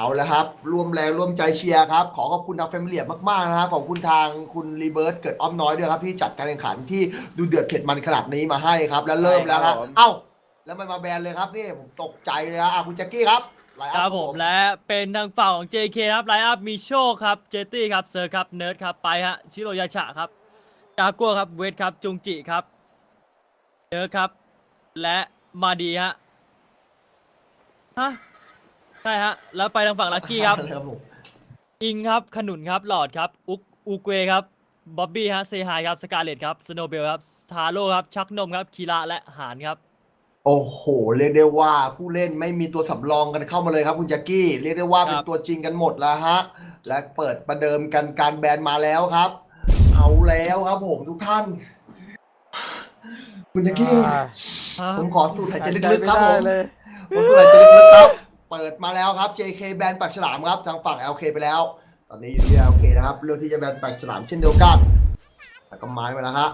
เอาละครับ ร่วมแรงร่วมใจเชียร์ครับ ขอขอบคุณทางแฟมิเลียมากๆนะครับขอบคุณทางคุณรีเบิร์ตเกิดอ้อมน้อยด้วยครับ ที่จัดการแข่งขันที่ดูเดือดเผ็ดมันขนาดนี้มาให้ครับ แล้วเริ่มแล้วครับใช่ครับผมเอ้า แล้วมันมาแบนเลยครับนี่ผมตกใจเลยครับอะคุณแจ็คกี้ครับไลน์คอัพรับผมและเป็นทางฝั่งของ JK ครับไลน์อัพมีโชคครับเจตี้ครับเซอร์ครับเนิร์ดครับไปฮะชิโรยาชะครับกากัวครับเวทครับจุงจิครับเนิร์ดครับ และมาดีฮะฮะ ใช่ฮะ แล้วไปทางฝั่งลักกี้ครับ ครับผมอิงครับขนุนครับหลอดครับ อุกอูเกวครับบ๊อบบี้ฮะเซฮายครับสกาเลตครับสโนเบลครับทาโร่ครับชักนมครับคีระและหานครับ โอ้โห เรียกได้ว่าผู้เล่นไม่มีตัวสำรองกันเข้ามาเลยครับคุณแจ็คกี้ เรียกได้ว่าเป็นครับ ตัวจริงกันหมดแล้วฮะ และเปิดประเดิมกันการแบนมาแล้วครับ เอาแล้วครับผมทุกท่าน คุณแจ็คกี้ผมขอสูดหายใจลึกๆครับผมเลยผมสูดหายใจลึกๆครับ เปิดมาแล้วครับ JK แบนปากฉลามครับทางฝั่ง LK ไปแล้ว ตอนนี้อยู่ที่ LK นะครับเรื่องที่จะแบนปากฉลามเช่นเดียวกันแต่ก็ไม้มาแล้วฮะ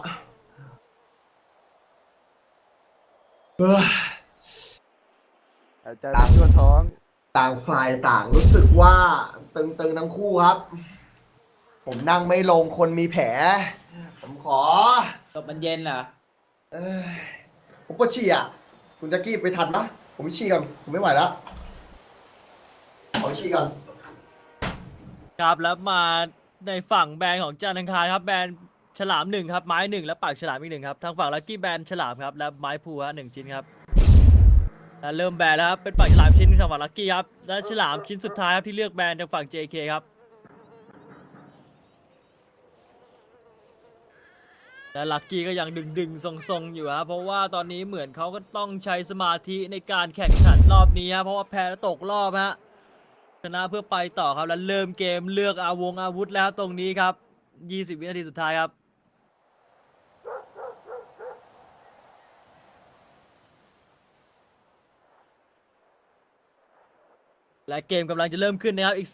เฮ้ยหายใจทั่วท้อง ต่างฝ่ายต่างรู้สึกว่าตึงๆทั้งคู่ครับ ผมนั่งไม่ลงคนมีแผล ผมขอตบมันเย็นเหรอเอ้ยผมปวดฉี่อะ คุณแจ็คกี้ไปทันปะผมไปฉี่ก่อนผมไม่ไหวแล้วข อไปฉี่ก่อนครับแล้วมาในฝั่งแบรนด์ของจันทร์อังคารครับแบรนด์ฉลามหนึ่งครับไม้หนึ่งและปากฉลามอีกหนึ่งครับทางฝั่งลักกี้แบรนด์ฉลามครับและไม้พูฮะหนึ่งชิ้นครับและเริ่มแบรนด์แล้วครับเป็นปากฉลามชิ้นทางฝั่งลักกี้ครับและฉลามชิ้นสุดท้ายครับที่เลือกแบรนด์ทางฝั่ง JK ครับและลักกี้ก็ยังดึงดึงๆทรงๆอยู่ครับเพราะว่าตอนนี้เหมือนเขาก็ต้องใช้สมาธิในการแข่งขันรอบนี้ครับเพราะว่าแพ้แล้วตกรอบฮะ นะเพื่อไปต่อครับแล้วเริ่มเกมเลือกอาวงอาวุธแล้วตรงนี้ครับ 20 วินาทีสุดท้ายครับ และเกมกำลังจะเริ่มขึ้นนะครับอีก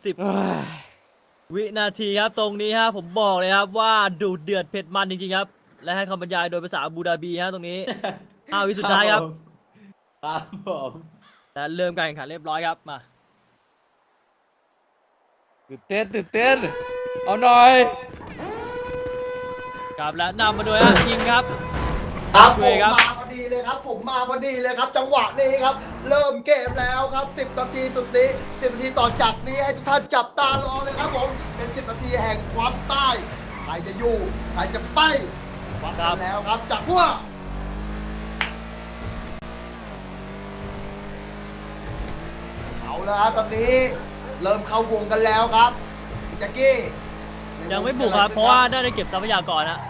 10 วินาทีครับตรงนี้ครับผมบอกเลยครับว่าดูเดือดเผ็ดมันจริงๆครับ และให้คำบรรยายโดยภาษาอาบูดาบีฮะตรงนี้ 5 วิสุดท้ายครับครับผมและเริ่มการแข่งขันเรียบร้อยครับมา ตื่นเต้นตื่นเต้น เอาหน่อยครับและนำมาโดยฮะยิงครับ ครับผเว้มยครับมาพอดีเลยครับ ผมมาพอดีเลยครับ จังหวะนี้ครับ เริ่มเกมแล้วครับ 10 นาทีสุดนี้ 10 นาทีต่อจากนี้ให้ทุกท่านจับตารอเลยครับผม เป็น 10 นาทีแห่งความใต้ใครจะอยู่ใครจะไปวัดกันแล้วครับจากพวก เอาแล้วครับตอนนี้ เริ่มเข้าวงกันแล้วครับแจ็คกี้ยังไม่บุกครับเพราะว่าได้ได้เก็บทรัพยากรนะ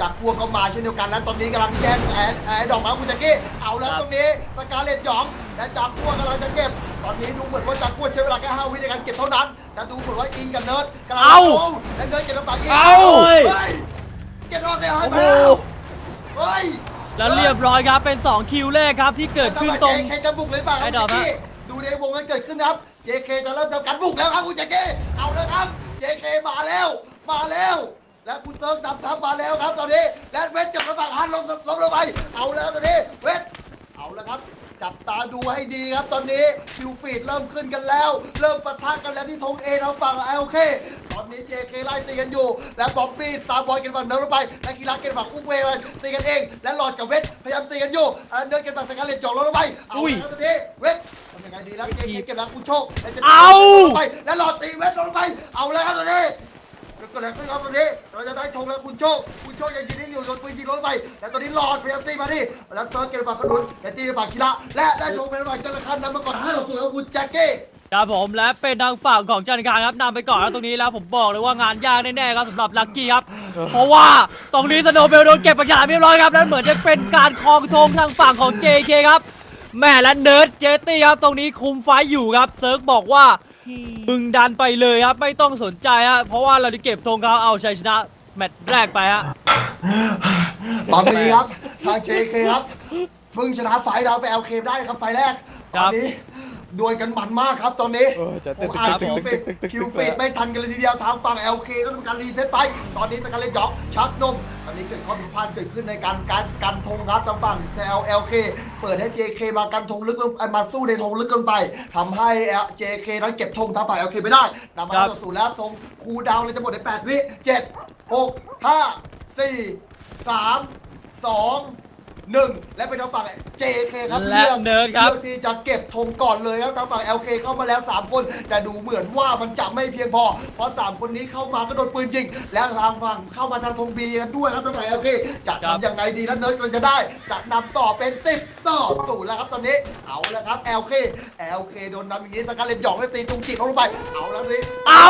จากพวกก็มาเช่นเดียวกันแล้วตอนนี้กำลังแย่งแอนแอนดอกมาคุณแจ็คกี้เอาแล้วครับตรงนี้สกาเลตหยองและจากพวกกำลังจะเก็บ ตอนนี้ดูเหมือนว่าจากพวกใช้เวลาแค่5วิในการเก็บเท่านั้นแต่ดูเหมือนว่าอิงกับเนิร์ดกำลังเอาและเนิร์ดเก็บน้ำตาลอิงเอาเฮ้ยเก็บรอบเลยหายไปแล้วเฮ้ยแล้วเรียบร้อยครับเป็น 2 คิวแรกครับที่เกิดขึ้นตรงเจเคจะบุกเลยเปล่าครับไอ้คุณดอกแจ็คฮะกี้ ดูในวงนั้นเกิดขึ้นนะครับเจเคจะเริ่มทำการบุกแล้วครับคุณเจคก์เอาเลยครับเจเคมาแล้ว มาแล้ว และคุณเซิร์ฟนำทัพมาแล้วครับตอนนี้ และเวทจับระฝั่งฮันลงลงลงไป เอาแล้วตอนนี้ เวทเอาแล้วครับ จับตาดูให้ดีครับตอนนี้คิวฟีดเริ่มขึ้นกันแล้ว เริ่มปะทะกันแล้วที่ธงเอทางฝั่งเอลเคตอนนี้เจเคไล่ตีกันอยู่ และบ๊อบบี้สตาร์บอยกันฝั่งเนิร์ดลงไปและกีฬาเกนฝั่งอุ้งเวย์ไปตีกันเอง และหลอดกับเวทพยายามตีกันอยู่อ่าเนิร์ดกันฝั่งสกาเลตจ่อลงไปเอาอุ้ย แล้วตอนนี้เวททำยังไงดีแล้วเจเคเก็บแล้วคุณโชคและจะเอา ไป และหลอดตีเวทลงไป เอาเลยครับตอนนี้ ก็แรงขึ้นครับตอนนี้เราจะได้ชงแล้วคุณโชค คุณโชคยังยิงได้อยู่โดนปืนยิงลงไป แต่ตอนนี้หลอดพยายามตีมาที่แล้วเติร์ดเกมฝั่งขนุนแต่ตีฝั่งกีฬาและได้ชงเป็นฝั่งจระคันนำมาก่อน5ต่อ0ครับคุณแจ็คกี้ครับผมและเป็นทางฝั่งของจันการครับนำไปก่อนแล้วตรงนี้แล้วผมบอกเลยว่างานยากแน่ๆครับสำหรับลักกี้ครับ เพราะว่าตรงนี้สโนว์เบลโดนเก็บประชาเรียบร้อยครับและเหมือนจะเป็นการครองธงทางฝั่งของ JK ครับแม่และเนิร์ดเจตี้ครับตรงนี้คุมไฟอยู่ครับเซิร์กบอกว่า มึงดันไปเลยครับไม่ต้องสนใจฮะเพราะว่าเราจะเก็บธงเขาเอาชัยชนะแมตช์แรกไปฮะตอนนี้ครับทาง JK ครับเพิ่งชนะไฟล์เราไป LK ได้ครับไฟล์แรกตอนนี้ ดวลกันมันมากครับตอนนี้ เออจะผตึกมอ่านตึคิกวตึฟีกดตึกตึกคิวฟีดไม่ทันกันเลยทีเดียวทางฝั่ง LK ก็ทำการรีเซ็ตไป ตอนนี้สกาเลตด็อกชักนมตอนนี้เกิดข้อผิดพลาดเกิดขึ้นในการการกันธงครับทางฝั่ง LK เปิดให้ JK มากันธงลึกลงมาสู้ในธงลึกลงไปทำให้ L- JK นั้นเก็บธงทางฝั่ง LK ไม่ได้นำมาครับต่อสู่แล้วธงคูลดาวน์เลยจะหมดใน 8 วิ 7 6 5 4 3 2 1และเป็นทางฝั่ง JK ครับและลือกเนิร์ดครับเลือกที่จะเก็บธงก่อนเลยครับทางฝั่ง LK เข้ามาแล้ว 3 คน แต่ดูเหมือนว่ามันจะไม่เพียงพอ เพราะ 3 คนนี้เข้ามาก็โดนปืนยิง แล้วทางฝั่งเข้ามาทางธงบีกันด้วยครับทางฝั่ง LK จะครับ ทำยังไงดีแล้วเนิร์ดกำลังจะได้จะนำต่อเป็น 10 ต่อศูนย์แล้วครับตอนนี้เอาแล้วครับ LK LK โดนนำอย่างนี้สกัดเลนหยองแล้วตีตุงจิกเขาลงไปเอาแล้วนี่ เอา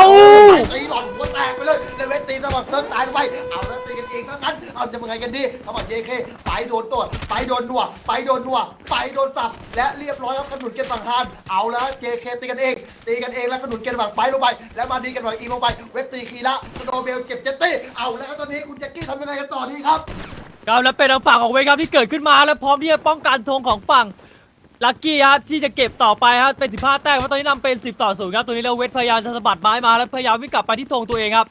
ตีหล่อนหัวแตกไปเลยแล้วเวทตีสมัครเซิร์ฟตายลงไป เอาแล้วตีกันเองทั้งนั้น เอาจะยังไงกันดีทำไม JK ไปโดนตัวไปโดนนัวไปโดนนัวไปโดนสับ และเรียบร้อยครับขนุนเกณฑ์ฝั่งทาน เอาแล้ว JK ตีกันเอง ตีกันเองแล้วขนุนเกณฑ์ฝั่งไปลงไป แล้วมาดีกันฝั่งอีลงไป เวทตีคีระสโนเบลเก็บเจตตี้เอาแล้วตอนนี้คุณแจ็คกี้ทำยังไงกันต่อดีครับครับแล้วเป็นทางฝั่งของเวทครับที่เกิดขึ้นมาแล้วพร้อมที่จะป้องกันธงของฝั่งลักกี้ครับที่จะเก็บต่อไปครับเป็น15แต้มเพราะตอนนี้นำเป็น 10 ต่อ0ครับตัวนี้แล้วเวทพยายามจะสะบัดไม้มาแล้วพยายามวิ่งกลับไปที่ธงตัวเองครับ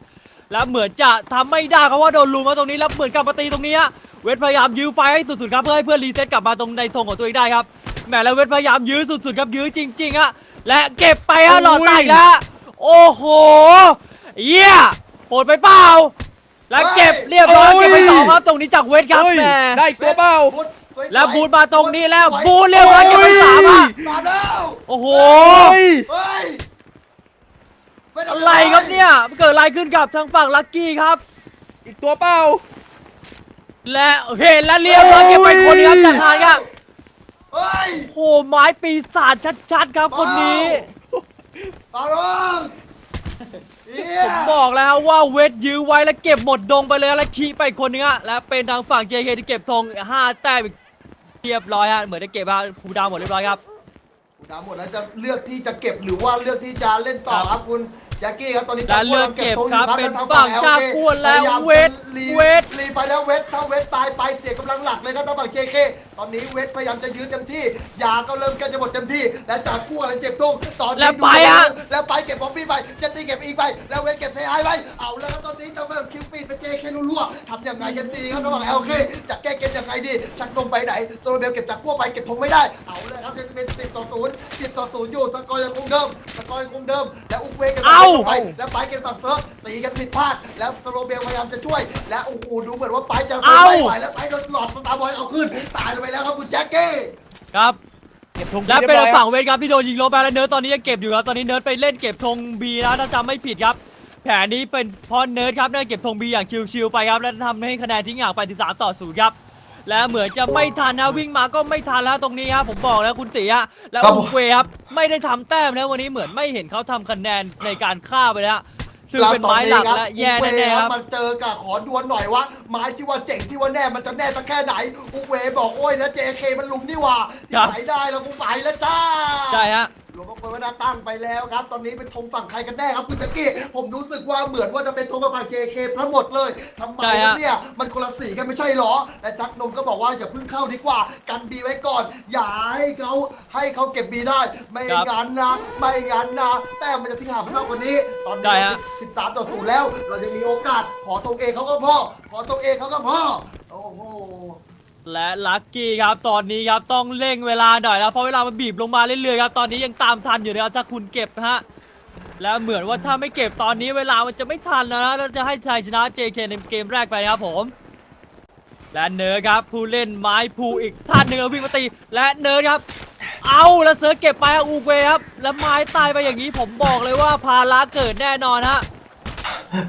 แล้วเหมือนจะทำไม่ได้ครับว่าโดนลุมมาตรงนี้แล้วเหมือนกลับมาตีตรงนี้ฮะเวทพยายามยื้อไฟให้สุดๆครับเพื่อให้เพื่อนรีเซ็ตกลับมาตรงในธงของตัวเองได้ครับแหมแล้วเวทพยายามยื้อสุดๆครับยื้อจริงๆฮะและเก็บไปฮะหลอดไตแล้วโอ้โหเยี่ยโหดไปเปล่าแล้วเก็บเรียบร้อยเก็บไปสองครับตรงนี้จากเวทครับเฮ้ยแหมได้อีกตัวเปล่าบูธสวยๆแล้วบูธมาตรงนี้แล้วบูธเรียบร้อยเก็บไปสามอะมาแล้วโอ้โห เฮ้ย เฮ้ยม่ทำ อะไรครับเนี่ยมันเกิดอะไรขึ้นกับทางฝั่งลักกี้ครับ อีกตัวเปล่า และเห็นแล้วเรียบร้อยเก็บไปคนนี้ครับจากทานครับเฮ้ยโอ้โหไม้ปีศาจชัดๆครับคนนี้เปล่าลงเหี้ยผมบอกแล้วครับว่าเวทยื้อไว้แล้วเก็บหมดดงไปเลยแล้วขี่ไปคนนึงฮะและเป็นทางฝั่ง JK ที่เก็บธง5แต้มอีกเรียบร้อยฮะเหมือนจะเก็บฮะคูลดาวน์หมดเรียบร้อยครับดาวหมดแล้วจะเลือกที่จะเก็บหรือว่าเลือกที่จะเล่นต่อครับคุณ แจ็คกี้ครับตอนนี้และเลือกเก็บครับธงอยู่เป็นแล้วฝั่งทจากกวนแล้วพยายามเวทรีเวทรีไปแล้วเวทถ้าเวทตายไปเสียกำลังหลักเลยครับทางฝั่งเจเคตอนนี้เวทพยายามจะยื้อเต็มที่ยาก็เริ่มกันจะหมดเต็มที่ และจากกู้อะไรเจ็บตรงตอนนี้แล้วดูไปอะ แล้วไปเก็บบอมบี้ไปเจตตี้เก็บอีกไป แล้วเวทเก็บเซไอไปเอาแล้วครับตอนนี้ทางฝั่งคิวฟีดเป็นเจเครัวๆทำยังไงกันดีครับทางฝั่งเอลเคจะแก้เกมยังไงดี ชักลงไปไหนโซโลเบลเก็บจากกู้ไปเก็บธงไม่ได้เอาเลยครับยังเป็น10ต่อ0 10ต่อ0อยู่สกอร์ยังคงเดิมสกอร์ยังคงเดิมและอุกเวกกันเอ้า ไปแล้วไปกันฝั่งเซิร์ฟตีกันผิดพลาดแล้วสโลเบลพยายามจะช่วย และโอ้โหดูเหมือนว่าไปจะเอ้าไม่ไหวแล้วไปโดนหลอดสตาร์บอยเอาขึ้นตายลงไปแล้วครับคุณแจ็คเก้ครับเก็บธงและเป็นรียบร้อยฝั่งเวทครับที่โดนยิงลบไปแล้วเนิร์ดตอนนี้ยังเก็บอยู่ครับตอนนี้เนิร์ดไปเล่นเก็บธงบีแล้วถ้าจำไม่ผิดครับ แผนนี้เป็นเพราะเนิร์ดครับได้เก็บธงบีอย่างชิวๆไปครับและทำให้คะแนนทิ้งห่างไป13ต่อ0ครับและเหมือนจะไม่ทันนะวิ่งมาก็ไม่ทันแล้วตรงนี้ครับผมบอกแล้วคุณติฮะแล้วครับอุกเวครับไม่ได้ทำแต้มนะวันนี้เหมือนไม่เห็นเขาทำคะแนนในการฆ่าไปแล้ว ซึ่งเป็นไม้หลักและแย่แน่ๆครับ มันเจอกับขอดวลหน่อยว่าไม้ที่ว่าเจ๋งที่ว่าแน่มันจะแน่สักแค่ไหนอุกเวบอกโอ้ยนะเจเคมันลุมนี่หว่าครับที่ไหนได้แล้วกูไปแล้วจ้า ใช่ฮะ หลวงพ่อควยว่าได้ตั้งไปแล้วครับ ตอนนี้เป็นธงฝั่งใครกันแน่ครับคุณแจ็คกี้ผมรู้สึกว่าเหมือนว่าจะเป็นธงฝั่ง JK ทั้งหมดเลยทำไมใช่ฮะ เนี่ยมันคนละสีกันไม่ใช่หรอแต่จักรนมก็บอกว่าอย่าเพิ่งเข้าดีกว่า กันบีไว้ก่อน อย่าให้เขาให้เขาเก็บบีได้ ไม่งั้นนะไม่งั้นนะแต่มันจะทิ้งห่างมากกว่านี้ ตอนใช่นี้ฮะ 13 ต่อ0แล้ว เราจะมีโอกาส ขอธงเองเขาก็พอ ขอธงเองเขาก็พอ โอ้โห และลัคกี้ครับตอนนี้ครับต้องเร่งเวลาหน่อยแล้วเพราะเวลามันบีบลงมาเรื่อยๆครับตอนนี้ยังตามทันอยู่นะครับถ้าคุณเก็บฮะแล้วเหมือนว่าถ้าไม่เก็บตอนนี้เวลามันจะไม่ทันแล้วนะแล้วจะให้ชัยชนะ JK ในเกมแรกไปนะครับผมและเนิร์ครับผู้เล่นไม้ภูอีกท่านหนึ่งเอวิ่งมาตีและเนิร์ครับ เอาแล้วเซิร์ฟเก็บไปอูเกวครับ แล้วไม้ตายไปอย่างนี้ผมบอกเลยว่าภาระเกิดแน่นอนฮะ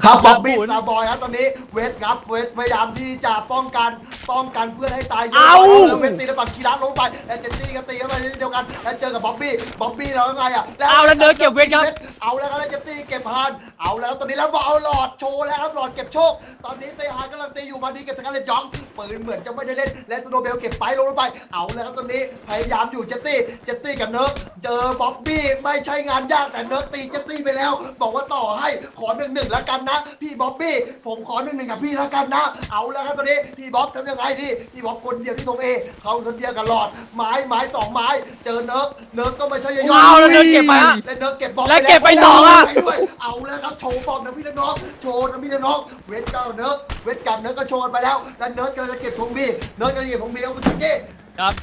ครับบ๊อบบี้ครับสตาร์บอยครับตอนนี้เวทครับเวทพยายามที่จะป้องกันป้องกันเพื่อนให้ตายเยอะเอ้าแล้วเวทตีแล้วฝั่งคีรัสลงไปและเจนซี่ก็ตีเข้าไปเดียวกันแล้วเจอกับบ๊อบบี้บ๊อบบี้เราไงอะเอาแล้วเนิร์ดเก็บเวทครับเอาแล้วครับแล้วเจนซี่เก็บฮานเอาแล้วครับตอนนี้แล้วบอกเอาหลอดโชว์แล้วครับหลอดเก็บโชค ตอนนี้เซฮานกำลังตีอยู่มาดีเก็บสกัดเลนจ็อง ปืนเหมือนจะไม่ได้เล่นและสโนว์เบลเก็บไปลงไป เอาแล้วครับตอนนี้พยายามอยู่เจตตี้เจตตี้กับเนิร์ดเจอบ๊อบบี้ไม่ใช่งานยากแต่เนิร์ดตีเจตตี้ไปแล้ว บอกว่าต่อให้ขอหนึ่งหนึ่งแล้วกันนะ พี่บ๊อบบี้ผมขอหนึ่งหนึ่งกับพี่แล้วกันนะ เอาแล้วครับตอนนี้พี่บ๊อบทำยังไงยังไงดิพี่บอกคนเดียวที่ตรงเอเขาคนเดียวกันหลอดไม้ไม้สองไม้เจอเนิร์กเนิร์กก็ไม่ใช่ยว้าวแล้วเนิร์กเก็บไปฮะและเนิร์กเก็บบอลและเก็บไปสองอะไปด้วยเอาแล้วครับโชว์ฟอร์มนะพี่น้องโชว์นะพี่น้องเวทเก้าเนิร์กเวทกับเนิร์กก็โชว์กันไปแล้วแล้วเนิร์กกำลังจะเก็บธงบีเนิร์กกำลังจะเก็บธงบีเอาคุณชักกี้ครับ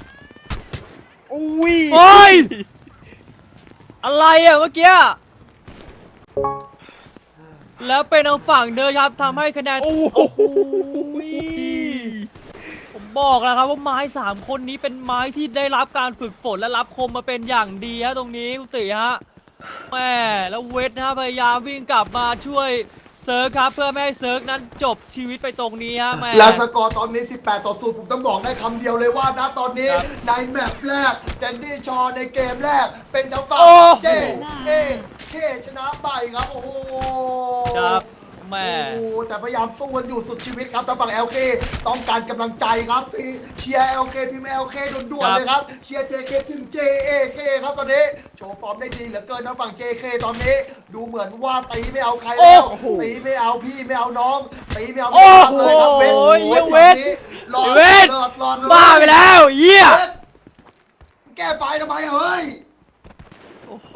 อุ้ยโอ้ย อะไรอะเมื่อกี้ แล้วเป็นทางฝั่งเดินครับทำให้คะแนนโอ้โหโอ้โหผมบอกแล้วครับว่าไม้สามคนนี้เป็นไม้ที่ได้รับการฝึกฝนและรับคมมาเป็นอย่างดีฮะตรงนี้คุณติฮะแม่แล้วเวทนะฮะพยายามวิ่งกลับมาช่วย เซิร์ฟครับเพื่อไม่ให้เซิร์ฟนั้นจบชีวิตไปตรงนี้ฮะแม่ แล้วสกอร์ตอนนี้ 18 ต่อ0ผมต้องบอกได้คำเดียวเลยว่านะตอนนี้ครับในแมปแรกแจนดี้ชอในเกมแรก เป็นทางฝั่งโอ้เจเอเคชนะไปครับ โอ้โหครับ แม่โอ้โหแต่พยายามสู้กันอยู่สุดชีวิตครับทางฝั่ง LK ต้องการกำลังใจครับที่เชียร์ LK ทีม LK ด่วนๆเลยครับเชียร์ JK ทีม JAK ครับตอนนี้โชว์ฟอร์มได้ดีเหลือเกินทางฝั่ง JK ตอนนี้ดูเหมือนว่าตีไม่เอาใครแล้วโอ้โหตีไม่เอาพี่ไม่เอาน้องตีไม่เอาโอ้โหเลยครับเวทเหี้ยเวทหลอดเวทหลอดหลอดบ้าไปแล้วเยี่ยเวทแก้ไฟทำไมเฮ้ย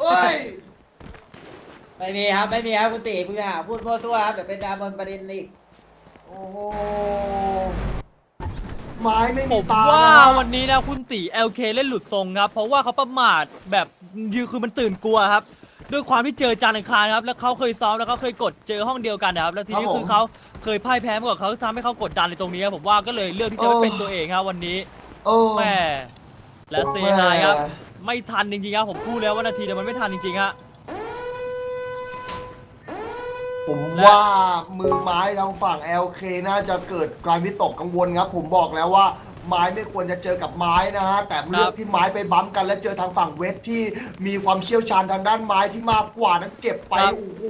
เฮ้ย ไม่มีครับไม่มีครับคุณตีคุณอย่าพูดโพซั่วครับเดี๋ยวเป็นดราบนประเด็นอีกโอ้โหไม้ไม่ผมีมตาว่านะวันนี้นะคุณตี LK เล่นหลุดทรงครับ เพราะว่าเขาประมาทแบบยือคือมันตื่นกลัวครับ ด้วยความที่เจอจานอังคารครับ แล้วเขาเคยซ้อมแล้วเขาเคยกดเจอห้องเดียวกันนะครับ แล้วทีนี้คือเขาเคยพ่ายแพ้มาก่อนเขาทำให้เขากดดันในตรงนี้ครับผมว่าก็เลยเลือกที่จะไม่เป็นตัวเองครับวันนี้โอ้แม่และเซฮายครับ ไม่ทันจริงๆครับผมพูดแล้วว่านาทีเดียวมันไม่ทันจริงๆฮะ ผมและว่ามือไม้ทางฝั่ง LK น่าจะเกิดการวิตกกังวลครับ ผมบอกแล้วว่าไม้ไม่ควรจะเจอกับไม้นะฮะแต่เลือกที่ไม้ไปบั๊มกันและเจอทางฝั่งเวทที่มีความเชี่ยวชาญทางด้านไม้ที่มากกว่านั้นเก็บไปครับโอ้โห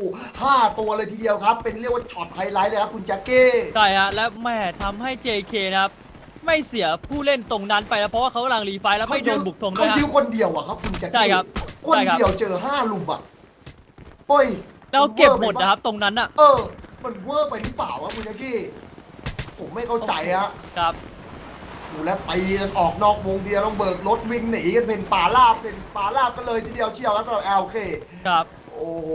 ห้าตัวเลยทีเดียวครับ เป็นเรียกว่าช็อตไฮไลท์เลยครับคุณแจ็คเก้ใช่ฮะและแม่ทำให้ JK นะครับไม่เสียผู้เล่นตรงนั้นไปแล้วเพราะว่าเขากำลังรีไฟล์แล้วไม่โดนบุกธงด้เขาวยฮะดิวคนเดียวอะครับคุณแจ็คเก้ใช่ครับคนใช่ครับเดียวเจอห้าลุมอะโอ้ย แล้วเก็บหมดนะครับ ตรงนั้นอะเออ มันเวอร์ไปหรือเปล่าวะคุณแจ็คกี้ ผมไม่เข้าใจฮะครับดูแล้วตีกันออกนอกวงเดียวต้องเบิกรถวิ่งหนีกันเป็นป่าลาบเป็นป่าลาบกันเลยทีเดียวเชียวครับสำหรับ LK ครับ โอ้โห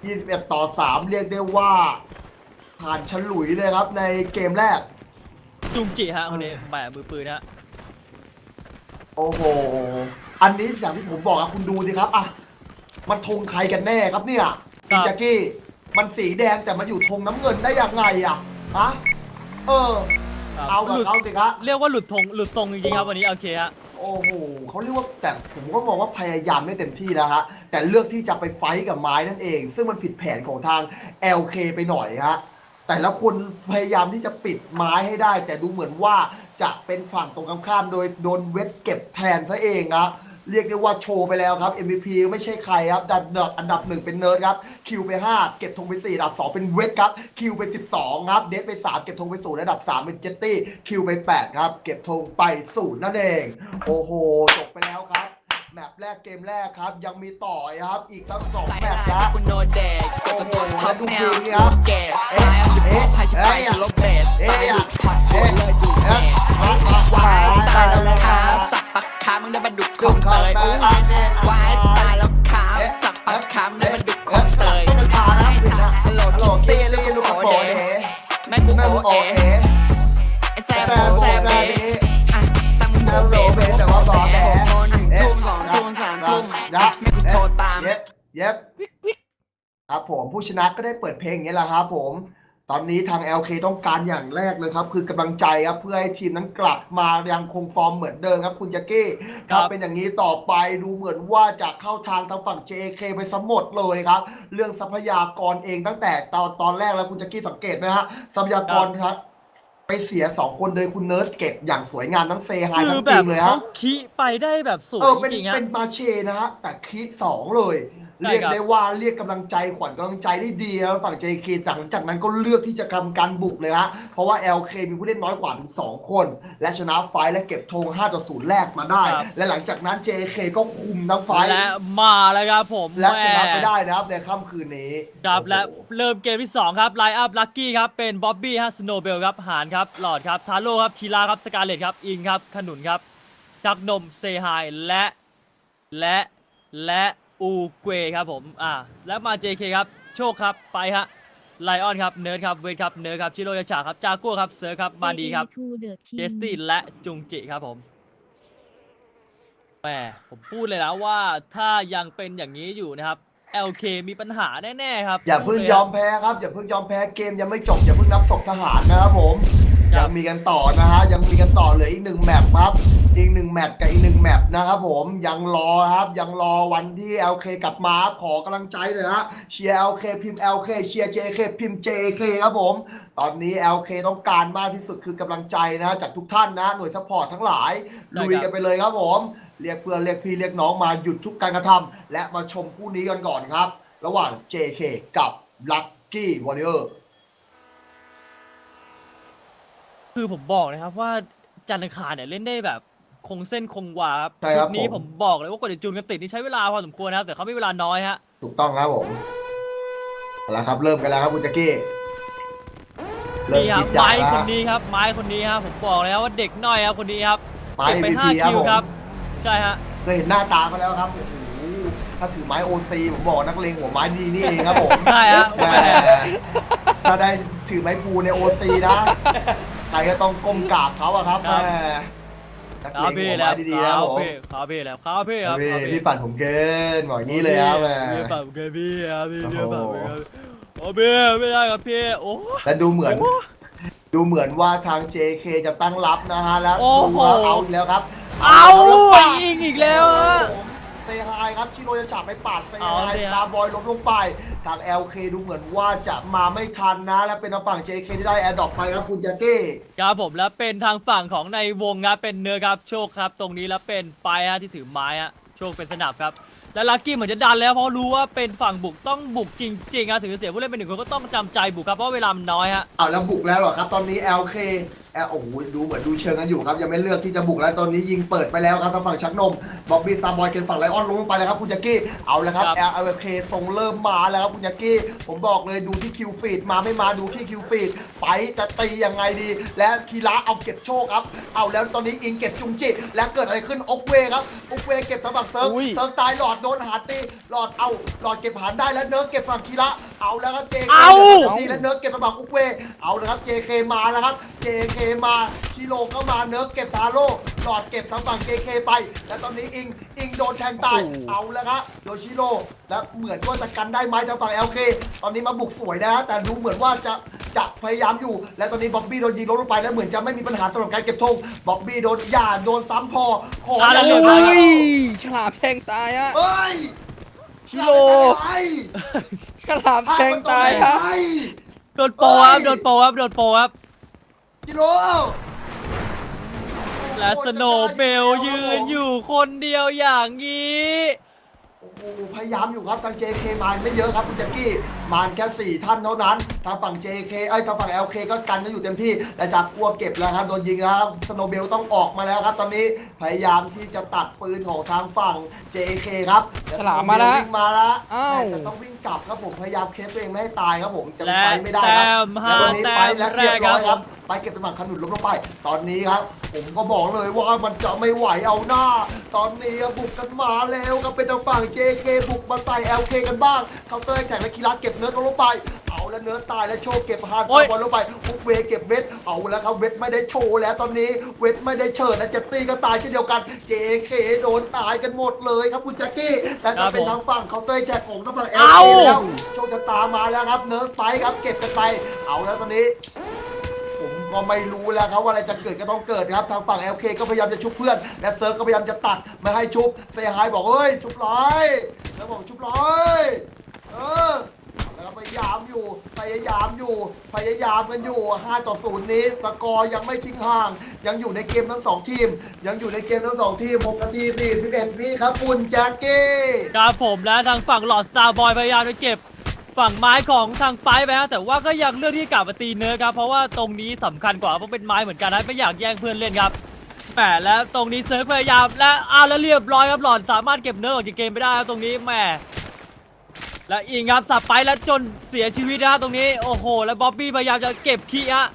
21 ต่อ 3 เรียกได้ว่า ผ่านฉลุยเลยครับในเกมแรก จุงจิฮะคนนี้แหมมือปืนฮะ โอ้โห อันนี้อย่างที่ผมบอกครับคุณดูสิครับ อะ มันธงใครกันแน่ครับเนี่ยคุณแจ็คกี้มันสีแดงแต่มันอยู่ธงน้ำเงินได้ยังไงอะฮะเออ ครับเอากับหลุดเขาสิครับเรียกว่าหลุดธงหลุดทรงจริงๆครับวันนี้โอเคฮะ โอ้โหเขาเรียกว่าแต่ผมก็มองว่าพยายามไม่เต็มที่แล้วฮะแต่เลือกที่จะไปไฟท์กับไม้นั่นเอง ซึ่งมันผิดแผนของทาง LK ไปหน่อยฮะแต่ละคนพยายามที่จะปิดไม้ให้ได้ แต่ดูเหมือนว่าจะเป็นฝั่งตรงกันข้ามโดยโดนเวทเก็บแทนซะเองครับ เรียกได้ว่าโชว์ไปแล้วครับ MVP ไม่ใช่ใครครับดับอันดับหนึ่งเป็นเนิร์ดครับคิวไป 5 เก็บธงไป4อันดับ 2 เป็นเวทครับคิวไป 12 ครับเดฟไป 3 เก็บธงไป0อันดับ 3 เป็นเจตตี้คิวไป 8 ครับ เก็บธงไป0นั่นเอง โอ้โหจบไปแล้วครับแมปแรกเกมแรกครับ ยังมีต่อครับอีกทั้งสองแมปนะกูโนเดกก็ตะโกนท็อปแนวโอ้โหแล้วดูเพลงนี่ครับแกซ้ายเอาอยู่เอ๊ะพายไปเอ๊ะลบเบสเอ๊ะซ้ายเอ๊ะดูพอดโอ้เลยดูแม่เอ๊ะวายตายแล้วขาสับปักขามึงได้มาดุคงเตยอู้วายตายแล้วขาสับปักขามึงได้มาดุคงเตยต้องกระชานะคุณนะฮัลโหลฮัลโหลคิตคิตตี้ตี้ลูลูกกโอโอเดเดแม่กูแม่โอโอเอเอ ไอ้แซ่แซ่บบแซ่แซ่บบเบเบอะตั้งมึงโอเบเบแต่ว่าบอแบหกโมงหนึ่งทุ่มสองทุ่มสามทุ่มนะแม่กูโทรตามเย็บเย็บครับผมผู้ชนะก็ได้เปิดเพลงอย่างนี้แหละครับผม ตอนนี้ทาง LK ต้องการอย่างแรกเลยครับ คือกำลังใจครับเพื่อให้ทีมนั้นกลับมายังคงฟอร์มเหมือนเดิมครับ คุณแจ็กกี้ครับถ้าเป็นอย่างนี้ต่อไปดูเหมือนว่าจะเข้าทางทางฝั่ง JK ไปสมหมดเลยครับ เรื่องทรัพยากรเองตั้งแต่ตอนตอนแรกแล้วคุณแจ็กกี้สังเกตไหมฮะทรัพยากรครับไปเสียสองคนโดยคุณเนิร์ดเก็บอย่างสวยงามทั้งเซฮายคืทั้องแบทีบมเลยเขาฮะคิไปได้แบบสวยเออจเป็นริงๆฮะเป็นมาเชนะฮะแต่คีสองเลย ใช่เรียกครับ ได้ว่าเรียกกำลังใจขวัญกำลังใจได้ดีแล้วฝั่ง JK หลังจากนั้นก็เลือกที่จะทำการบุกเลยฮะเพราะว่า LK มีผู้เล่นน้อยกว่าถึง2คน และชนะไฟท์และเก็บธง5ต่อ0แรกมาได้และหลังจากนั้น JK ก็คุมทั้งไฟท์และมาแล้วครับผมและชนะแหม่ไปได้นะครับในค่ำคืนนี้ครับและโอ้โห เริ่มเกมที่ 2 ครับไลน์อัพลักกี้ครับ เป็นบ๊อบบี้ฮะสโนเบลครับหานครับหลอดครับทาโร่ครับคีราครับสกาเลตครับ อิงครับ ขนุนครับชักนมเซฮายและ และและ อูเกวครับผม อ่า และมา JK ครับ โชคครับ ไปฮะ ไลออนครับ เนิร์ดครับ เวทครับ เนิร์ดครับ ชิโรยาชาครับ จากัวครับ เซอร์ครับมาดีครับ เจสตี้และจุงจิครับผมแหมผมพูดเลยนะว่าถ้ายังเป็นอย่างนี้อยู่นะครับ LK มีปัญหาแน่ๆครับอย่าเพิ่งพูดยเลอมแพ้ครับ อย่าเพิ่งยอมแพ้เกมยังไม่จบอย่าเพิ่งนับศพทหารนะครับผมครัยับงมีกันต่อนะฮะยังมีกันต่อเหลืออีกหนึ่งแมปครับ อีกหนึ่งแมปกับอีกหนึ่งแมปนะครับผมยังรอครับยังรอวันที่ LK กลับมาครับขอกำลังใจเลยฮะเชียร์ LK พิมพ์ LK เชียร์ JK พิมพ์ JK ครับผม ตอนนี้ LK ต้องการมากที่สุดคือกำลังใจนะฮะจากทุกท่านนะหน่วยซัพพอร์ตทั้งหลายได้ลุยครับกันไปเลยครับผม เรียกเพื่อนเรียกพี่เรียกน้องมาหยุดทุกการกระทำและมาชมคู่นี้กันก่อนครับ ระหว่าง JK กับ Lucky Warrior คือผมบอกนะครับว่าจันทร์อังคารเนี่ยเล่นได้แบบ คงเส้นคงวาครับใช่ครับชุดนี้ผมผมบอกเลยว่ากว่าจะจูนกันติดนี่ใช้เวลาพอสมควรนะครับ แต่เขาไม่เวลาน้อยฮะ ถูกต้องครับผมเอาละครับ เริ่มกันแล้วครับคุณแจ็กกี้เริ่มนี่ครักิบนยาไม้แล้วคนนี้ครับไม้คนนี้ครับผมบอกเลยครับว่าเด็กน้อยครับคนนี้ครับไม้เก็บไป MVP ห้าครับคิวผมครับใช่ฮะเคยเห็นหน้าตาเขาแล้วครับโอ้โหถ้าถือไม้โอซีผมบอกนักเลงหัวไม้ดีนี่เองครับผมใช่ฮะแหมถ้าได้ถือไม้ปูในโอซีนะใครก็ต้องก้มกราบเขาอะครับแหม นักคาเลงเฟ่หัวแล้ไม้วดีๆนะคาผมเฟ่คาเฟ่แล้วคาเฟ่ครับพี่คาเฟ่พี่ปั่นผมเกินบอกอย่างนี้เลยครับแหมพี่ปั่นผมเกินพี่ครับพี่โอ้โหเดี๋ยวปั่นผมเกินโอ้พี่ไม่ได้ครับพี่โอ้และดูเหมือน ดูเหมือนว่าทาง JK จะตั้งรับนะฮะแล้วโอ้โหดูว่าเอาอีกแล้วครับ เอาแล้วปาดยิงอีกแล้วฮะเซฮายครับชิโรจะฉาบไปปาดเซเอาฮายสิฮะตาบอยล้มลงไป ทาง LK ดูเหมือนว่าจะมาไม่ทันนะ และเป็นทางฝั่ง JK ที่ได้แอร์ดรอปไปครับคุณแจ็คเก้ ครับผมแล้วเป็นทางฝั่งของในวงครับเป็นเนื้อครับโชคครับ ตรงนี้แล้วเป็นไปายฮะที่ถือไม้ฮะโชคเป็นสนับครับ แล้วลักกี้เหมือนจะดันแล้วเพราะรู้ว่าเป็นฝั่งบุกต้องบุกจริงๆครับถึงจะเสียผู้เล่นเป็นหนึ่งคนก็ต้องจำใจบุกครับเพราะเวลามันน้อยฮะ เอาแล้วบุกแล้วเหรอครับ ตอนนี้ LK แอลโอ้โหดูเหมือนดูเชิงกันอยู่ครับยังไม่เลือกที่จะบุกแล้วตอนนี้ยิงเปิดไปแล้วครับทางฝั่งชักนมบ็อบบี้ซาบอยเกนฝั่งไลออนลงลงไปแล้วครับคุณแจ็คกี้เอาแล้วครับครับ LK ทรงเริ่มมาแล้วครับคุณแจ็คกี้ผมบอกเลยดูที่คิวฟีดมาไม่มาดูที่คิวฟีดไปจะตียังไงดี และคีระเอาเก็บโชคครับ เอาแล้วตอนนี้อิงเก็บจุงจิและเกิดอะไรขึ้นอกเวครับอกเวเก็บทางฝั่งเซิร์ฟอุ้ยเซิร์ฟตายหลอดโดนหาตีหลอดเอาหลอดเก็บหานได้แล้วเนิร์กเก็บฝั่งคีระเอาแล้วครับเจเอาทีและเนิร์กเก็บทางฝั่งอุกเวเอาแล้วครับ JK มาแล้วครับ JK มาชิโร่ก็มาเนิร์กเก็บทาโร่หลอดเก็บทางฝั่ง JK ไป และตอนนี้อิงอิงโดนแทงตายเอาแล้วครับโดยชิโร่และเหมือนว่าจะกันได้ไหมทางฝั่ง LK ตอนนี้มาบุกสวยนะฮะแต่ดูเหมือนว่าจะจะพยายามอยู่ และตอนนี้บ๊อบบี้โดนยิงล้มลงไปแล้วเหมือนจะไม่มีปัญหาสำหรับการเก็บธงบ๊อบบี้โดนอย่าโดนซ้ำพอขออย่าโโดนโอ้ซ้ำยฉลามแทงตายฮะเฮ้ยชิโร่ไอ้ฉลามแทงตายฮะไอ้โดนโปรครับโดนโปรครับโดนโปรครับ กิโลและสโนว์เบลยืนอยู่คนเดียวอย่างนี้ โอ้ โหพยายามอยู่ครับทาง JK มาไม่เยอะครับคุณแจ็คกี้มานแค่ 4 ท่านเท่านั้น ทางฝั่ง JK ไอ้ยทางฝั่ง LK ก็กันกันอยู่เต็มที่แต่จากกลัวเก็บแล้วครับโดนยิงแล้วครับสโนเบลต้องออกมาแล้วครับ ตอนนี้พยายามที่จะตัดปืนของทางฝั่ง JK ครับฉลามมาแล้ววิ่งมาแล้วอ้าว แต่ต้องวิ่งกลับครับผมพยายามเคสตัวเองไม่ให้ตายครับผมจะและไปไม่ได้คแต้รับมห้าแล้วตอนนี้แต้ไปมแล้วแรเรียกบคร้รัอบยผครับมไปเก็บตำแหน่งขนุนล้มลงไป ตอนนี้ครับ ผมก็บอกเลยว่ามันจะไม่ไหวเอาหน้า ตอนนี้บุกกันมาแล้วก็เป็นทางฝั่ง JK บุกมาใส่ LK กันบ้างเคาน์เตอร์แข่งและกีฬาเก็บเนื้อลงไป เอาแล้วเนื้อตายแล้วโชว์เก็บฮาร์ดโอ้ย บอลลงไปฟุกเวเก็บเวทเอาแล้วครับเวทไม่ได้โชว์แล้วตอนนี้เวทไม่ได้เฉิดและเจตตี้ก็ตายเช่นเดียวกัน JK โดนตายกันหมดเลยครับคุณแจ็คกี้แต่จะเป็นทางฝั่งเคาน์เตอร์แข่งของทางฝั่งเอา LK แล้ว โชคชะตามาแล้วครับเนิร์ดไปครับเก็บกันไป เอาแล้วตอนนี้ผม ก็ไม่รู้แล้วครับว่าอะไรจะเกิดก็ต้องเกิดครับทางฝั่ง LK ก็พยายามจะชุบเพื่อน และเซิร์ฟก็พยายามจะตัดไม่ให้ชุบเซฮายบอกเฮ้ยชุบร้อยแล้วบอกชุบร้อยเออแล้วพยายามอยู่ พยายามอยู่ พยายามกันอยู่ 5 ต่อ 0 นี้ สกอร์ยังไม่ทิ้งห่าง ยังอยู่ในเกมทั้งสองทีม ยังอยู่ในเกมทั้งสองทีม 6 นาที 41 วิครับ คุณแจ็คกี้ครับผมและทางฝั่งหลอดสตาร์บอยพยายามจะเก็บ ฝั่งไม้ของทางไปไปฮะแต่ว่าก็ยังเลือกที่กลับมาตีเนื้อครับ เพราะว่าตรงนี้สำคัญกว่าเพราะเป็นไม้เหมือนกันนะไม่อยากแย่งเพื่อนเล่นครับแหมแล้วตรงนี้เซิร์ฟพยายามและอ้าวแล้วเรียบร้อยครับหลอนสามารถเก็บเนื้อออกจากเกมไปได้ครับตรงนี้แหมและอิงครับสับไปแล้วจนเสียชีวิตนะตรงนี้โอ้โห แล้วบ๊อบบี้พยายามจะเก็บขี้ฮะ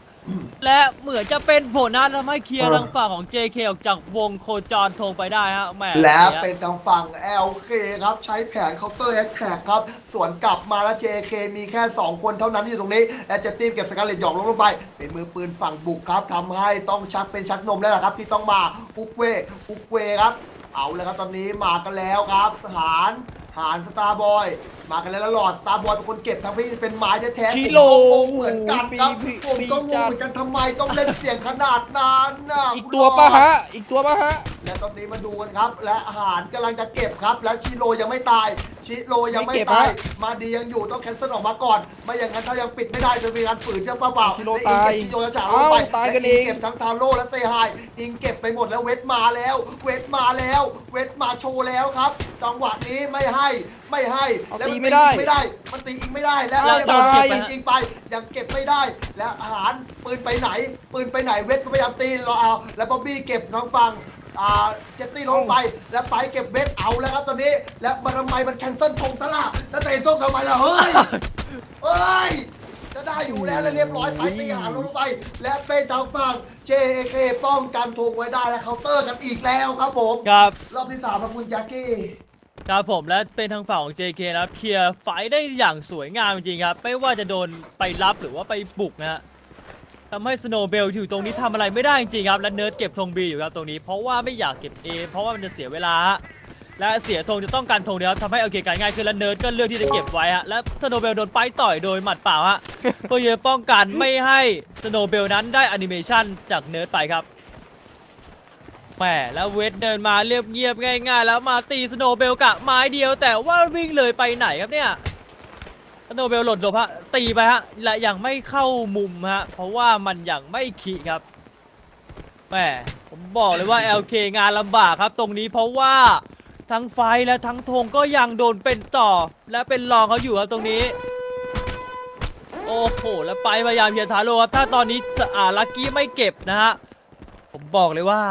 และเหมือนจะเป็นผลนะทำให้เคลียร์ทางฝั่งของ JK ออกจากวงโคจรทงไปได้ฮะแหมและสียเป็นทางฝั่ง LK ครับใช้แผน counter attack ครับส่วนกลับมาแล้ว JK มีแค่ 2 คนเท่านั้นที่อยู่ตรงนี้ และจะตีมเก็บสกัดเหล็กหยองลงลงไป เป็นมือปืนฝั่งบุกครับทำให้ต้องชักเป็นชักนมแล้วล่ะครับ ที่ต้องมาอุกเวอุกเวครับ เอาเลยครับตอนนี้มากันแล้วครับหาร หารสตาร์บอย มากันแล้วแล้วหลอดสตาร์บอยเป็นคนเก็บทั้งที่เป็นไม้แท้ๆชิผมโร่ก็งงเหมือนกันครับฟรีผมฟรีก็งงจัดเหมือนกันทำไมต้องเล่นเสียงขนาดนั้นน่ะอีกคุณตัวหลอดปะฮะ อีกตัวปะฮะ และตอนนี้มาดูกันครับ และอาหารกำลังจะเก็บครับ แล้วชิโรยังไม่ตาย ชิโรยังไม่ไม่เก็บตายฮะมาดียังอยู่ต้องแคนเซิลออกมาก่อน ไม่อย่างนั้นถ้ายังปิดไม่ได้จะมีการฝืนเจ้าเปล่าๆชิโร่และอิงเก็บตายชิโรจะจากลงไปเอ้าตายกันและอิงเอง เก็บทั้งทาโร่และเซฮายอิงเก็บไปหมดแล้วเวทมาแล้ว เวทมาแล้ว เวทมาโชว์แล้วครับจังหวะนี้ไม่ให้ไม่ให้เอาแล้วตีมันไม่ได้อิงไม่ได้ มันตีอิงไม่ได้และแล้วยังโดนเก็บไปอิงไปยังเก็บไม่ได้ และอาหารปืนไปไหน ปืนไปไหนเวทก็พยายามตีเราเอา แล้วบ๊อบบี้เก็บทางฝั่งอ่าเจตตี้ลงไปแล้วไปเก็บเวทเอาแล้วครับตอนนี้ แล้วมันทำไมมันแคนเซิลธงสละแล้วเตะส้มทำไมล่ะเฮ้ยเฮ้ย จะได้อยู่แล้วแล้วเรียบร้อยไปตีหาลงไป และเป็นทางฝั่ง JK ป้องกันธงไว้ได้และเคาน์เตอร์กันอีกแล้วครับผม ครับ รอบที่สามครับคุณแจ็คกี้ ครับผมและเป็นทางฝั่งของ JK นะครับเคลียร์ไฟท์ได้อย่างสวยงามจริงๆครับ ไม่ว่าจะโดนไปรับหรือว่าไปบุกนะฮะทำให้สโนว์เบลอยู่ตรงนี้ทำอะไรไม่ได้จริงๆครับ และเนิร์ดเก็บธงบีอยู่ครับตรงนี้ เพราะว่าไม่อยากเก็บ A เพราะว่ามันจะเสียเวลา และเสียธงจะต้องการธงเดียวครับทำให้โอเคการง่ายขึ้นและเนิร์ดก็เลือกที่จะเก็บไว้ฮะและสโนว์เบลโดนไปต่อยโดยหมัดเปล่าฮะเพื่อจะป้องกันไม่ให้สโนว์เบลนั้นได้แอนิเมชันจากเนิร์ดไปครับ แหมแล้วเวทเดินมาเรียบเงียบง่าย ๆ แล้วมาตีสโนเบลกะไม้เดียว แต่ว่าวิ่งเลยไปไหนครับเนี่ยสโนเบลหล่นหลบฮะตีไปฮะและยังไม่เข้ามุมฮะเพราะว่ามันยังไม่ขีครับแหมผมบอกเลยว่า LK งานลำบากครับ ตรงนี้เพราะว่าทั้งไฟและทั้งธงก็ยังโดนเป็นต่อ และเป็นรองเขาอยู่ครับตรงนี้ โอ้โห แล้วไปพยายามเฮียรทาโร่ครับ ถ้าตอนนี้สอาลักกี้ไม่เก็บนะฮะ บอกเลยว่า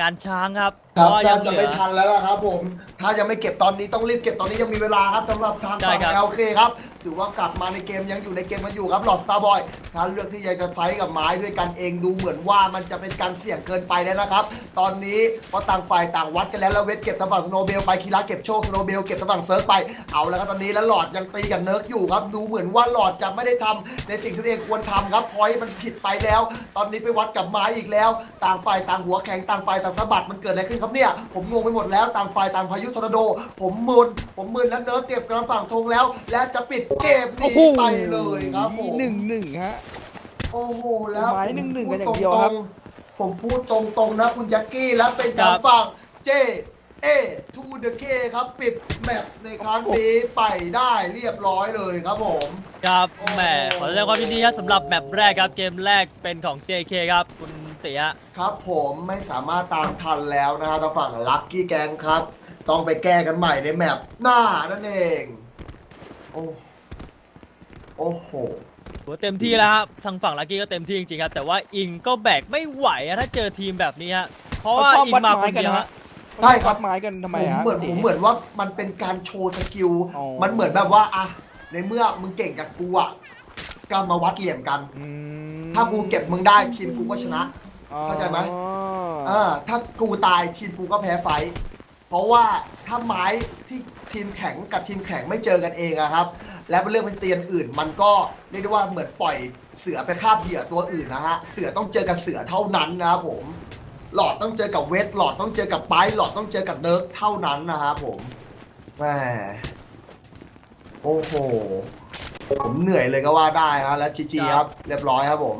งานช้างครับ ครับราะว่ายัน่างจะเหลืไม่อ ทันแล้วล่ะครับ ผม ถ้ายังไม่เก็บตอนนี้ต้องรีบเก็บตอนนี้ยังมีเวลาครับสำหรับทางใช่ฝั่งครับโอเคครับถือว่ากลับมาในเกมยังอยู่ในเกมมันอยู่ครับหลอดสตาร์บอยถ้าเลือกที่จะไฟท์กับไม้ด้วยกันเองดูเหมือนว่ามันจะเป็นการเสี่ยงเกินไปแล้วนะครับ ตอนนี้เพราะต่างฝ่ายต่างวัดกันแล้วแล้วเวทเก็บทางฝั่งสโนว์เบลไปคีระเก็บโชคสโนว์เบลเก็บทางฝั่งเซิร์ฟไปเอาแล้วครับตอนนี้แล้วหลอดยังตีกับเนิร์กอยู่ครับดูเหมือนว่าหลอดจะไม่ได้ทำในสิ่งที่ตัวเองควรทำครับพอยต์มันผิดไปแล้ว ตอนนี้ไปวัดกับไม้อีกแล้ว ต่างฝ่ายต่างหัวแข็งต่างฝ่ายต่างสะบัดมันเกิดอะไรขึ้นครับเนี่ย ผมงงไปหมดแล้วต่างฝ่ายต่างพายุทอร์นาโด ผมมึนผมมึนแล้วเนิร์ดเก็บกระฝั่งธงแล้ว และจะปิดเกมโอ้นี้โหไปเลยครับผมหนึ่งหนึ่งฮะโอ้โหแล้วไม้ผมหนึ่งๆพูกันอย่างเดียวครับตงๆผมพูดตรงๆนะคุณแจ็คกี้แล้วเป็นครัทางบฝั่งเจเอทูเดอะเคครับปิดแมปในครั้งนี้ไปได้เรียบร้อยเลยครับผมครับโอ้แหมขอแสดงความยินดีครับสำหรับแมปแรกครับเกมแรกเป็นของ JK ครับคุณ เตี๋ยครับผมไม่สามารถตามทันแล้วนะฮะทางฝั่งลัคกี้แกงครับ ต้องไปแก้กันใหม่ในแมปหน้านั่นเอง โอ้โอ้โหหัวเต็มที่แล้วครับทางฝั่งลักกี้ก็เต็มที่จริงๆครับ แต่ว่าอิงก็แบกไม่ไหวอะถ้าเจอทีมแบบนี้ฮะเพราะว่าเขาชอบอิงวัดมาไม้คนกันเดียวนะฮะฮะ ใช่ครับ วัดไม้กันทำไมผมฮะเหมือนตีผมเหมือนว่ามันเป็นการโชว์สกิลอ๋อมันเหมือนแบบว่าอะในเมื่อมึงเก่งกับกูอะก็มาวัดเหลี่ยมกัน อืม ถ้ากูเก็บมึงได้ทีมกูก็ชนะ เข้าใจไหมอ๋อเออถ้ากูตายทีมกูก็แพ้ไฟท์เพราะว่าถ้าไม้ที่ทีมแข็งกับทีมแข็งไม่เจอกันเองอะครับ และเป็นเรื่องเป็นเตียนอื่น มันก็เรียกได้ว่าเหมือนปล่อยเสือไปคาบเหยื่อตัวอื่นนะฮะ เสือต้องเจอกับเสือเท่านั้นนะครับผม หลอดต้องเจอกับเวทหลอดต้องเจอกับไบร์ทหลอดต้องเจอกับเนิร์กเท่านั้นนะครับผมแหมโอ้โห ผมเหนื่อยเลยก็ว่าได้ฮะแล้วจีจีครับ เรียบร้อยครับผม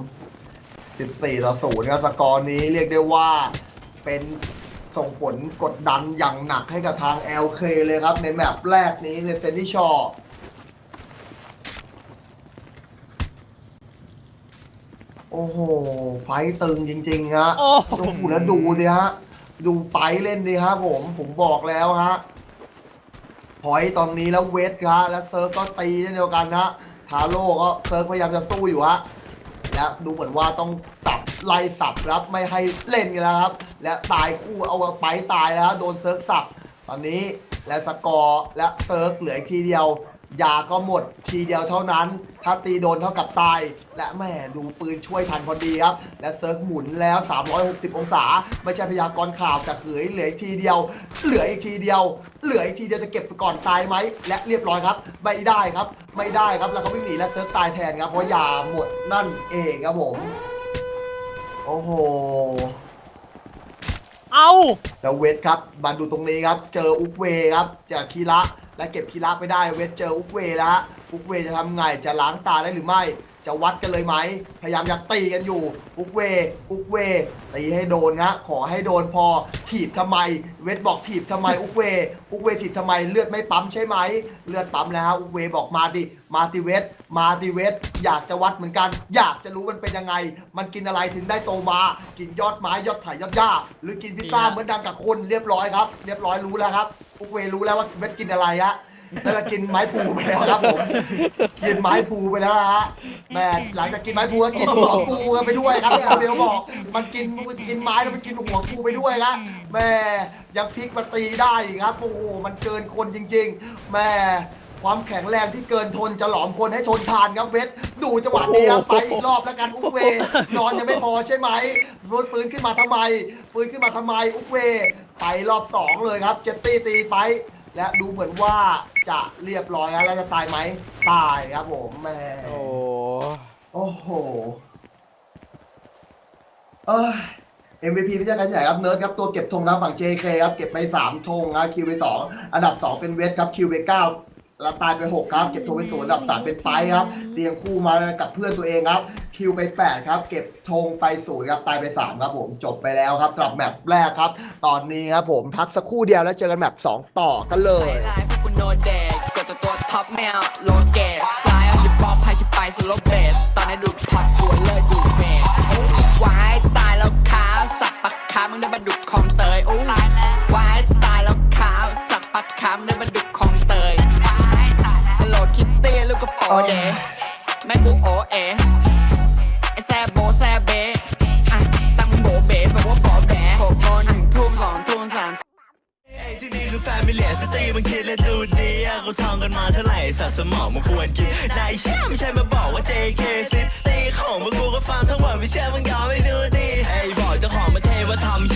14 ต่อ 0 ครับ สกอร์นี้เรียกได้ว่าเป็นส่งผลกดดันอย่างหนักให้กับทาง LK เลยครับ ในแมปแรกนี้ในเซนที่ชอโอ้โห ไฟตึงจริงๆฮะต้องขุดแล้วดูดิฮะ ดูไปเล่นดิฮะผม ผมบอกแล้วฮะ พอยตอนนี้แล้วเวทครับและเซิร์ฟก็ตีเช่นเดียวกันฮะ ทาโร่ก็เซิร์ฟพยายามจะสู้อยู่ฮะ และดูเหมือนว่าต้องสับไล่สับครับไม่ให้เล่นกันแล้วครับ และตายคู่เอาไปตายแล้วโดนเซิร์ฟสับตอนนี้และสกอร์และเซิร์ฟเหลืออีกทีเดียว ยาก็หมดทีเดียวเท่านั้น ถ้าตีโดนเท่ากับตาย และแม่ดูปืนช่วยทันพอดีครับ และเซิร์ฟหมุนแล้ว 360 องศา ไม่ใช่พยากรณ์ข่าวแต่เหลือเหลืออีกทีเดียว เหลืออีกทีเดียว เหลืออีกทีเดียวจะเก็บไปก่อนตายไหม และเรียบร้อยครับ ไม่ได้ครับ ไม่ได้ครับ แล้วเขาวิ่งหนีและเซิร์ฟตายแทนครับ เพราะยาหมดนั่นเองครับผม โอ้โหเอาแล้วเวทครับมาดูตรงนี้ครับ เจออุกเวครับจากคีระ และเก็บคีระไปได้เวทเจออุกเวแล้วฮะอุกเวจะทำไงจะล้างตาได้หรือไม่ จะวัดกันเลยไหม พยายามจะตีกันอยู่อุกเวอุกเวตีให้โดนฮะขอให้โดนพอถีบทำไม เวทบอกถีบทำไมอุกเวอุกเวถีบทำไมเลือดไม่ปั๊มใช่ไหม เลือดปั๊มแล้วฮะอุกเวบอกมาดิมาติเวทมาติเวทอยากจะวัดเหมือนกัน อยากจะรู้มันเป็นยังไง มันกินอะไรถึงได้โตมากินยอดไม้ยอดไผ่ยอดหญ้า หรือกินพิซซ่าเหมือนดังกับคนเรียบร้อยครับ เรียบร้อยรู้แล้วครับอุกเวรู้แล้วว่าเวทกินอะไรฮะแล้วก็กินไม้ปูไปแล้วครับผมกินไม้ปูไปแล้วนะฮะ แม่หลังจากกินไม้ปูก็กินหัวปูกันไปด้วยครับเนี่ยเบลบอกมันกินกินไม้แล้วมันกินหัวปูไปด้วยครับแม่ยังพลิกมาตีได้อีกครับโอ้โหมันเกินคนจริง ๆ แม่ความแข็งแรงที่เกินทนจะหลอมคนให้ทนทานครับเวทดูจังหวะนี้ครับไปอีกรอบแล้วกันอุกเวนอนยังไม่พอใช่ไหมฟื้นฟื้นขึ้นมาทำไมฟื้นขึ้นมาทำไมอุกเวไปรอบสองเลยครับเจตตี้ตีไป และดูเหมือนว่าจะเรียบร้อยแล้วแล้วจะตายไหมตายครับผมแม่โอ้โอ้โหเอ้ย MVP ไม่ใช่กันใหญ่ครับเนิร์ดครับตัวเก็บธงครับฝั่ง JK ครับเก็บไป3ธงครับคิวไป2อันดับ 2 เป็นเวทครับคิวไป9 แล้วตายไป6ครับ เก็บธงไปศูนย์อันดับ3เป็นไปครับเรียงคู่มากับเพื่อนตัวเองครับ คิวไป8ครับ เก็บธงไปศูนย์ครับ ตายไป3ครับผมจบไปแล้วครับสำหรับแมปแรกครับ ตอนนี้ครับผมพักสักครู่เดียวแล้วเจอกันแมป2ต่อกันเลยลน์พวกกูโนเดกกดตัวตัวท็อปแมวโลเกตฟลายอาอยู่ป๊อปให้ที่ไปสโลเบสตอนนี้ดูพอดตัวเลยดูเมทวายตายแล้วครับสับปากคามึงได้มาดุกคองเตยอู้ โปรงเดแม่กูโอเอไอแซบโบแซบเบอะตั้งโบเบแปลว่าบอแบหกโมงหนึ่งทุ่มสองทุ่มสามไอ้ที่นี่คือแฟมิเลียสตรีมันคิดและดูดีอะเขาท่องกันมาเท่าไหร่สัตว์สมองมันควรกินนายเชื่อไม่ใช่มาบอกว่า JK ซิตีของมึงกูก็ฟังทั้งหมดไม่เชื่อมึงยอมไม่ดูดีไอ้บอกเจ้าของมาเทว่าทำ